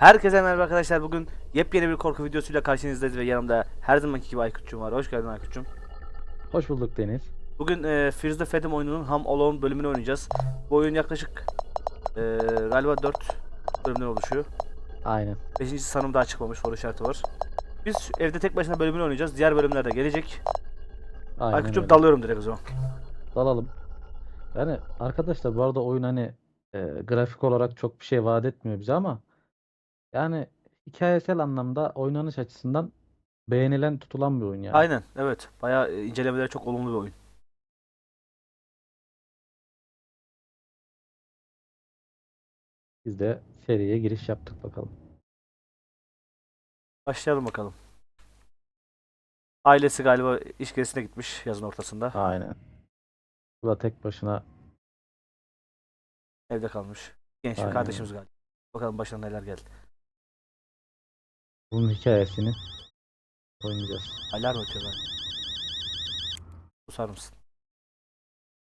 Herkese merhaba arkadaşlar. Bugün yepyeni bir korku videosuyla karşınızdayız ve yanımda her zamanki gibi Aykut'cum var. Hoş geldin Aykut'cum. Hoş bulduk Deniz. Bugün e, Fears the Phantom oyununun Ham Alone bölümünü oynayacağız. Bu oyun yaklaşık e, galiba 4 bölümden oluşuyor. Aynen. 5. sanım daha çıkmamış soru işareti var. Biz evde tek başına bölümünü oynayacağız. Diğer bölümler de gelecek. Aynen Aykut'cum öyle. dalıyorum direkt o zaman. Dalalım. Yani arkadaşlar bu arada oyun hani e, grafik olarak çok bir şey vaat etmiyor bize ama yani hikayesel anlamda oynanış açısından beğenilen tutulan bir oyun yani. Aynen evet. Bayağı e, incelemeleri çok olumlu bir oyun. Biz de seriye giriş yaptık bakalım. Başlayalım bakalım. Ailesi galiba iş gezisine gitmiş yazın ortasında. Aynen. Bu da tek başına Evde kalmış. Genç bir Aynen kardeşimiz galiba. Bakalım başına neler geldi. Bunun hikayesini oynayacağız. Alarm ötüyor lan. Susar mısın?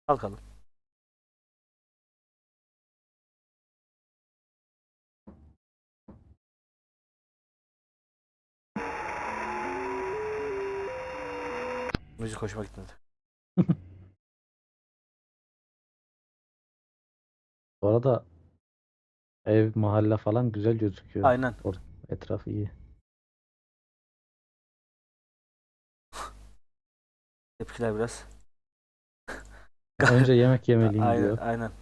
Kalkalım. Müzik hoşuma gitmedi. Bu arada ev, mahalle falan güzel gözüküyor. Aynen. Etraf iyi. Tepkiler biraz. Önce yemek yemeliyim Aynen, diyor. aynen.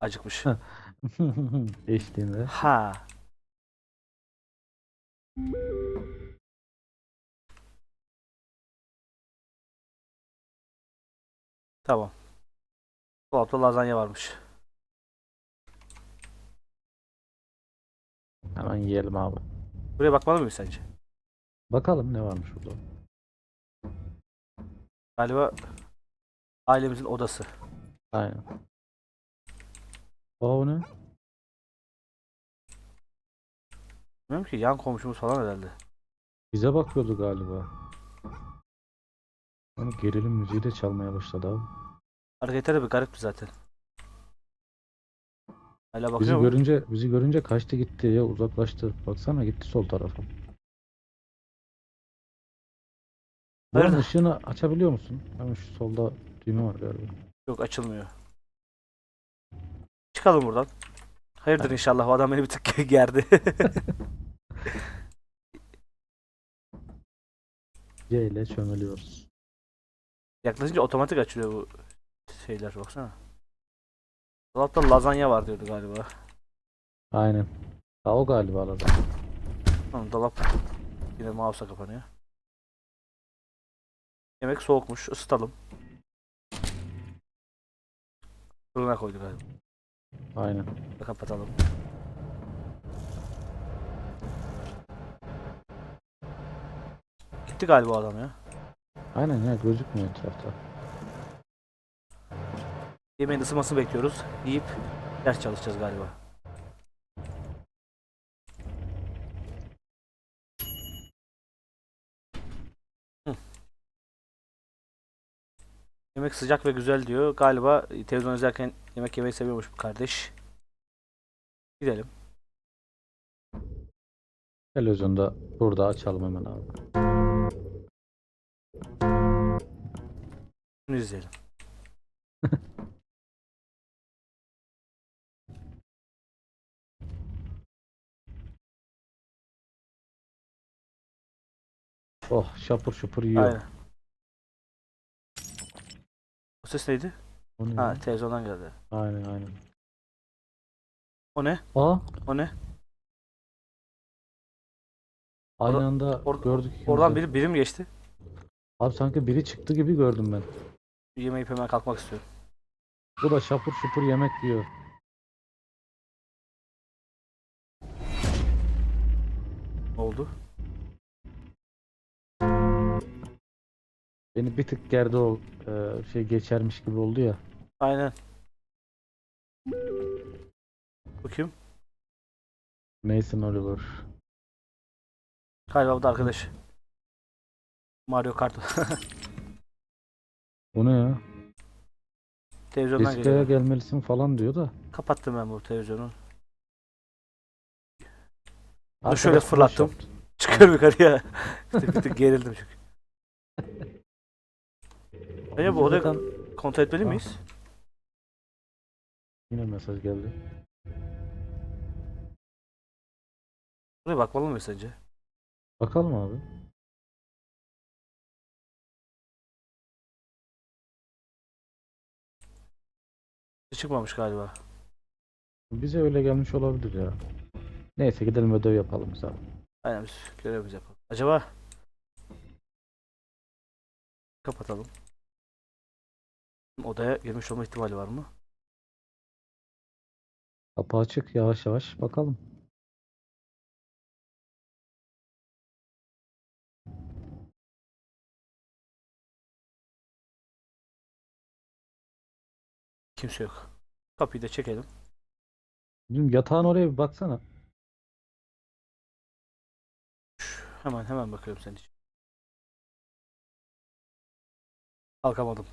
Acıkmış. Eşliğinde. ha. Tamam. Dolapta lazanya varmış. Hemen yiyelim abi. Buraya bakmalı mıyız sence? Bakalım ne varmış burada. Galiba ailemizin odası. Aynen. O ne? Bilmiyorum ki yan komşumuz falan herhalde. Bize bakıyordu galiba. Ama gerilim müziği de çalmaya başladı abi. Hareketleri de bir garipti zaten. Hala Bizi bakıyor mu? görünce bizi görünce kaçtı gitti ya uzaklaştı. Baksana gitti sol tarafa. Nerede? ışığını açabiliyor musun? Hemen şu solda düğme var galiba. Yok açılmıyor. Çıkalım buradan. Hayırdır inşallah o adam beni bir tık gerdi. C ile çömeliyoruz. Yaklaşınca otomatik açılıyor bu şeyler baksana. Dolapta lazanya var diyordu galiba. Aynen. Ha o galiba arada. Tamam dolap yine mouse'a kapanıyor. Yemek soğukmuş ısıtalım. Fırına koyduk galiba. Aynen. Kapatalım. Gitti galiba adam ya. Aynen ya gözükmüyor etrafta. Yemeğin ısınmasını bekliyoruz. Yiyip ders çalışacağız galiba. Yemek sıcak ve güzel diyor. Galiba televizyon izlerken yemek yemeyi seviyormuş bu kardeş. Gidelim. Televizyonda burada açalım hemen abi. Bunu izleyelim. Oh şapur şupur yiyor. Aynen. O ses neydi? O ne Ha ya? televizyondan geldi. Aynen aynen. O ne? Aa O ne? aynı Orada- anda or- gördük. ikimiz Oradan de. biri, biri mi geçti? Abi sanki biri çıktı gibi gördüm ben. Yemeği hemen kalkmak istiyorum. Bu da şapur şupur yemek yiyor. Ne oldu? Beni bir tık gerdi o e, şey geçermiş gibi oldu ya. Aynen. Bu kim? Mason Oliver. Galiba bu da arkadaş. Mario Kart. Bu ne ya? Televizyondan Jessica'ya geliyor. gelmelisin falan diyor da. Kapattım ben bu televizyonu. Bunu şöyle Arkadaş fırlattım. yaptı. Çıkıyorum yukarıya. İşte bir tık gerildim çünkü. Bence bu odayı Zaten kontrol etmeli miyiz? yine mesaj geldi. Buraya bakmalı mıyız sence? Bakalım abi. Çıkmamış galiba. Bize öyle gelmiş olabilir ya. Neyse gidelim ödev yapalım biz abi. Aynen biz görevimizi yapalım. Acaba kapatalım. Odaya girmiş olma ihtimali var mı? Kapı açık yavaş yavaş bakalım. Kimse yok. Kapıyı da çekelim. Bizim yatağın oraya bir baksana. Hemen hemen bakıyorum senin için. Kalkamadım.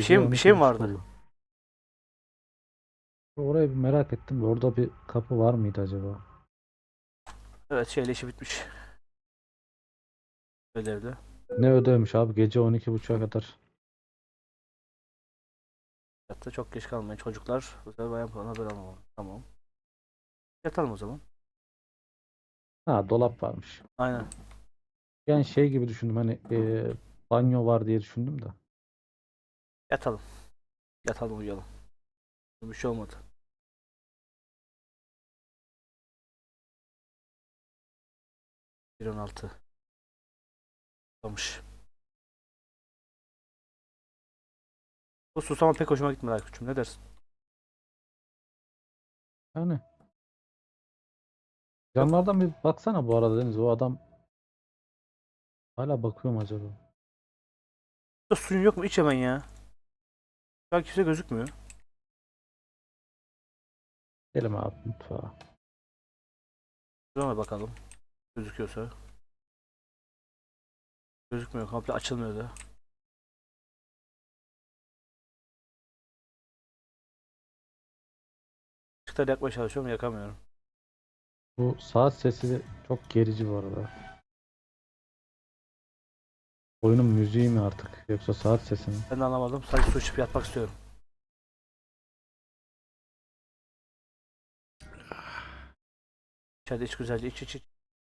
Şey mi- bir şey mi 12.30 vardı? Orayı bir merak ettim. Orada bir kapı var mıydı acaba? Evet şeyle işi bitmiş. Ödevde. Ne ödevmiş abi gece 12.30'a kadar. Hatta çok geç kalmayın çocuklar. Bu sefer bayan falan haber alamam. Tamam. Yatalım o zaman. Ha dolap varmış. Aynen. Yani şey gibi düşündüm hani e, banyo var diye düşündüm de. Yatalım. Yatalım uyuyalım. Bir şey olmadı. Bir on altı. Olmuş. Bu susama pek hoşuma gitmedi Aykut'cum. Ne dersin? Yani. Camlardan bir baksana bu arada Deniz. O adam hala bakıyor mu acaba? Suyun yok mu? İç hemen ya. An kimse gözükmüyor. Gidelim abi mutfağa. Şuna bakalım. Gözüküyorsa. Gözükmüyor. Komple açılmıyor da. Işıkları yakmaya çalışıyorum yakamıyorum. Bu saat sesi çok gerici bu arada. Oyunun müziği mi artık yoksa saat sesi mi? Ben de anlamadım. Sadece su içip yatmak istiyorum. İçeride iç güzelce iç iç iç.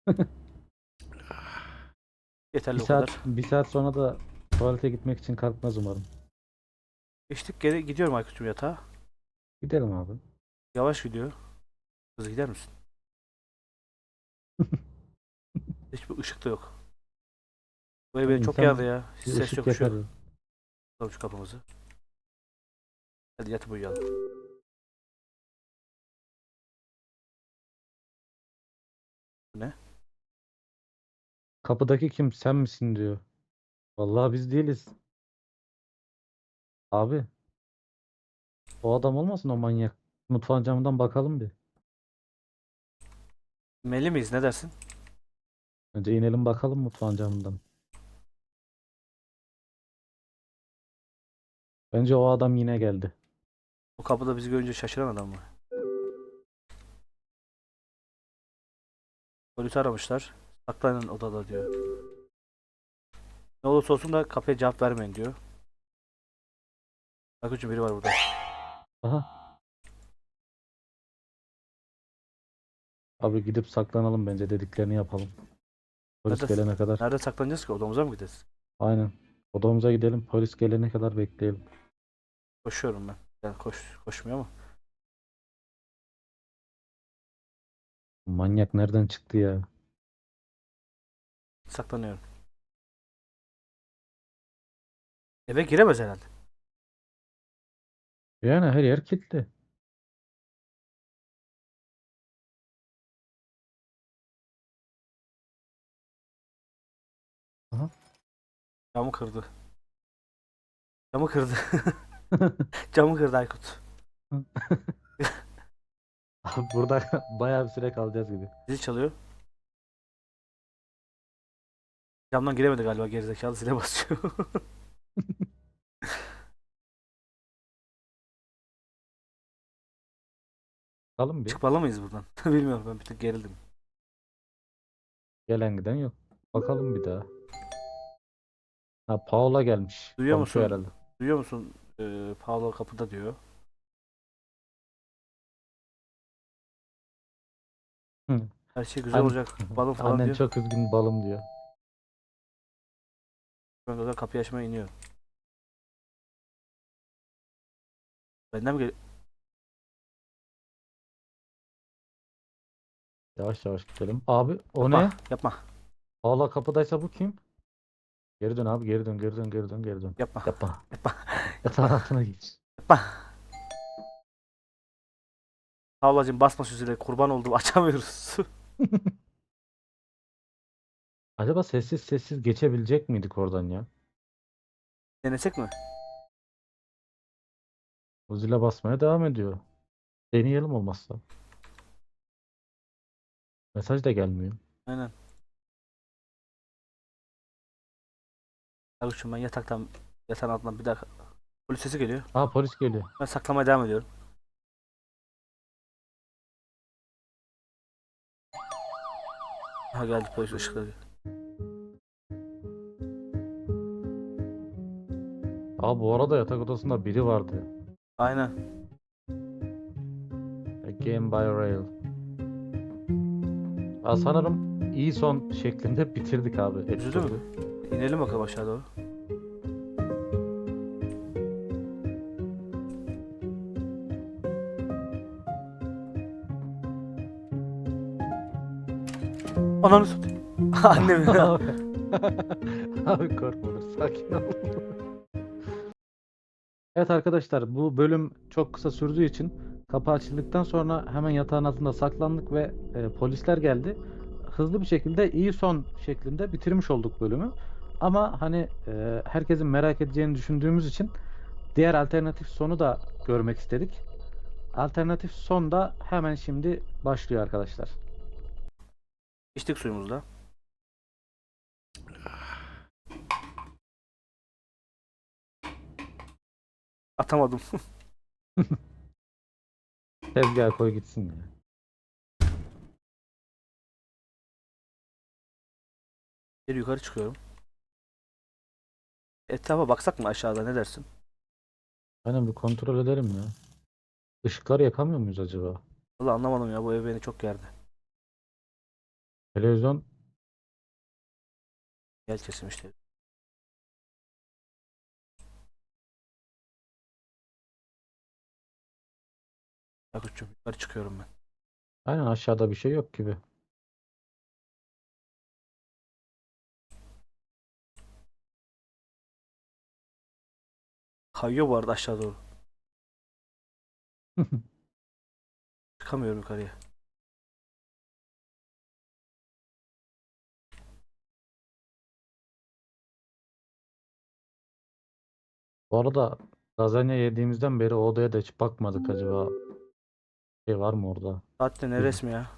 Yeterli Bir o kadar. saat, bir saat sonra da tuvalete gitmek için kalkmaz umarım. İçtik geri gidiyorum Aykut'cum yatağa. Gidelim abi. Yavaş gidiyor. Hızlı gider misin? Hiçbir ışık da yok. Ev beni çok yardı ya. Bir Ses yok bir şey yok. yakar. Açalım şu kapımızı. Hadi yatıp uyuyalım. Kapıdaki kim sen misin diyor. Vallahi biz değiliz. Abi. O adam olmasın o manyak. Mutfağın camından bakalım bir. Meli miyiz ne dersin? Önce inelim bakalım mutfağın camından. Bence o adam yine geldi. Bu kapıda bizi görünce şaşıran adam mı? Polisi aramışlar. Saklanın odada diyor. Ne olursa olsun da kapıya cevap vermeyin diyor. Aykut'cum biri var burada. Aha. Abi gidip saklanalım bence dediklerini yapalım. Polis Nerede- gelene kadar. Nerede saklanacağız ki? Odamıza mı gideceğiz? Aynen. Odamıza gidelim. Polis gelene kadar bekleyelim. Koşuyorum ben. Yani koş, koşmuyor ama. Manyak nereden çıktı ya? Saklanıyorum. Eve giremez herhalde. Yani her yer kilitli. Camı kırdı. Camı kırdı. Camı kırdı Aykut. Abi burada bayağı bir süre kalacağız gibi. Zil çalıyor. Camdan giremedi galiba gerizekalı zile basıyor. Bakalım bir. Çıkmalı mıyız buradan? Bilmiyorum ben bir tık gerildim. Gelen giden yok. Bakalım bir daha. Ha Paola gelmiş. Duyuyor Komşu musun? herhalde. Duyuyor musun? Ee, Paolo kapıda diyor. Hı. Her şey güzel An- olacak. Balon falan Annen diyor. çok üzgün balım diyor. Ben de o zaman kapıyı açmaya iniyorum. Benden mi geliyor? Yavaş yavaş gidelim. Abi o Yapma, ne? Yapma. Paola kapıdaysa bu kim? Geri dön abi geri dön geri dön geri dön geri dön. Yapma. Yapma. Yapma. Yatağın altına geç. Yapma. Paolo'cum basma zile kurban oldum açamıyoruz. Acaba sessiz sessiz geçebilecek miydik oradan ya? Denesek mi? O zile basmaya devam ediyor. Deneyelim olmazsa. Mesaj da gelmiyor. Aynen. Arkadaşım ben yataktan yatağın altından bir daha polis sesi geliyor. Aa polis geliyor. Ben saklamaya devam ediyorum. Ha geldi polis ışıkları. Aa bu arada yatak odasında biri vardı. Aynen. A Game by Rail. Aa, sanırım iyi son şeklinde bitirdik abi. Üzüldü mü? İnelim bakalım aşağı doğru. Ananı satayım. Annem ya. Abi. Abi korkma sakin ol. Evet arkadaşlar bu bölüm çok kısa sürdüğü için kapı açıldıktan sonra hemen yatağın altında saklandık ve e, polisler geldi. Hızlı bir şekilde iyi son şeklinde bitirmiş olduk bölümü. Ama hani e, herkesin merak edeceğini düşündüğümüz için diğer alternatif sonu da görmek istedik. Alternatif son da hemen şimdi başlıyor arkadaşlar. İçtik suyumuzda. Atamadım. Tezgaha koy gitsin ya. Bir yukarı çıkıyorum. Etrafa baksak mı aşağıda ne dersin? Aynen bir kontrol edelim ya. Işıkları yakamıyor muyuz acaba? Vallahi anlamadım ya bu ev beni çok gerdi. Televizyon Gel kesim işte. Yakut'cum yukarı çıkıyorum ben. aynen aşağıda bir şey yok gibi. Kayıyor bu arada aşağı doğru. Çıkamıyorum yukarıya. Bu arada lazanya yediğimizden beri o odaya da hiç bakmadık acaba. Şey var mı orada? Saatte ne resmi ya?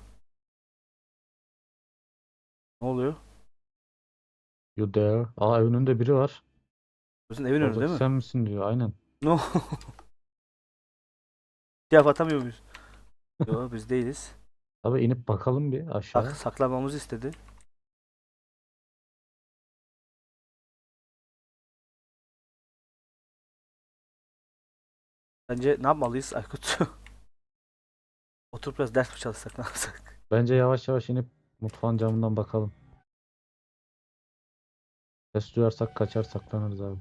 Ne oluyor? You there? Aa evin önünde biri var. Bizim evin önünde Oradaki değil mi? sen misin diyor. Aynen. No. Cevap atamıyor muyuz? Yok biz değiliz. Abi inip bakalım bir aşağı. Sak saklanmamızı istedi. Bence ne yapmalıyız Aykut? Oturup biraz ders mi çalışsak ne yapsak? Bence yavaş yavaş inip mutfağın camından bakalım. Ses duyarsak kaçar saklanırız abi.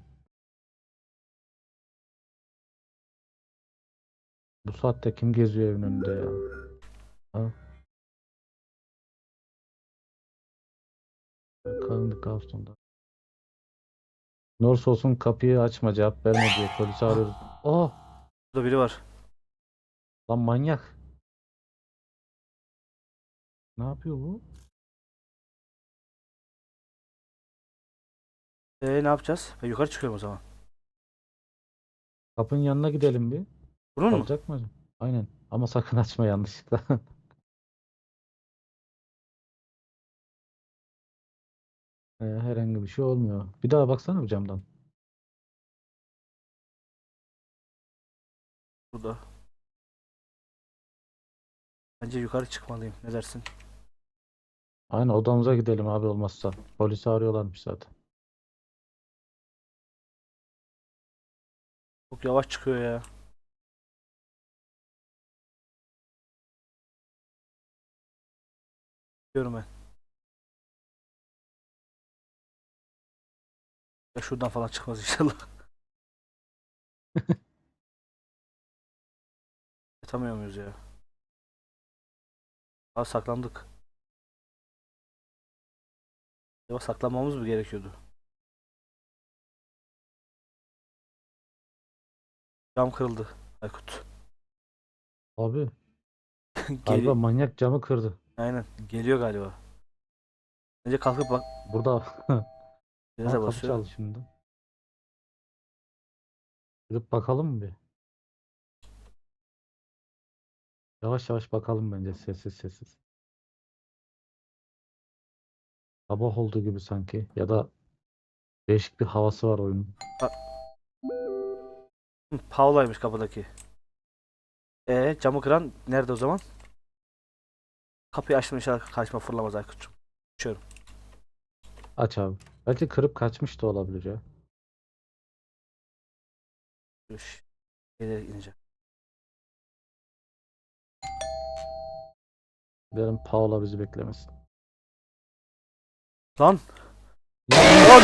Bu saatte kim geziyor evin önünde ya? Ha? Karanlık Ağustos'ta. Ne olursa olsun kapıyı açma cevap verme diyor. Polisi arıyoruz. Oh! Burada biri var. Lan manyak. Ne yapıyor bu? Ee ne yapacağız? Ben yukarı çıkıyorum o zaman. Kapının yanına gidelim bir. Bunun mu? Olacak mı? acaba? Aynen. Ama sakın açma yanlışlıkla. Ee, herhangi bir şey olmuyor. Bir daha baksana bir camdan. Burada. Bence yukarı çıkmalıyım. Ne dersin? Aynen odamıza gidelim abi olmazsa. Polisi arıyorlarmış zaten. Çok yavaş çıkıyor ya. Diyorum ben. Ya şuradan falan çıkmaz inşallah. Yatamıyor muyuz ya? Abi saklandık. Ya saklanmamız mı gerekiyordu? Cam kırıldı. Aykut. Abi galiba manyak camı kırdı. Aynen. Geliyor galiba. Önce kalkıp bak. Burada kapı basıyor. çaldı şimdi. Gidip bakalım mı bir? Yavaş yavaş bakalım bence sessiz sessiz. Sabah olduğu gibi sanki ya da değişik bir havası var oyunun. Hı, Paula'ymış kapıdaki. E camı kıran nerede o zaman? Kapıyı açtım inşallah karşıma fırlamaz Aykut'cum. Açıyorum. Aç abi. Belki kırıp kaçmış da olabilir ya. Üş. Gelerek ineceğim. Derim Paula bizi beklemesin. Lan! Lan!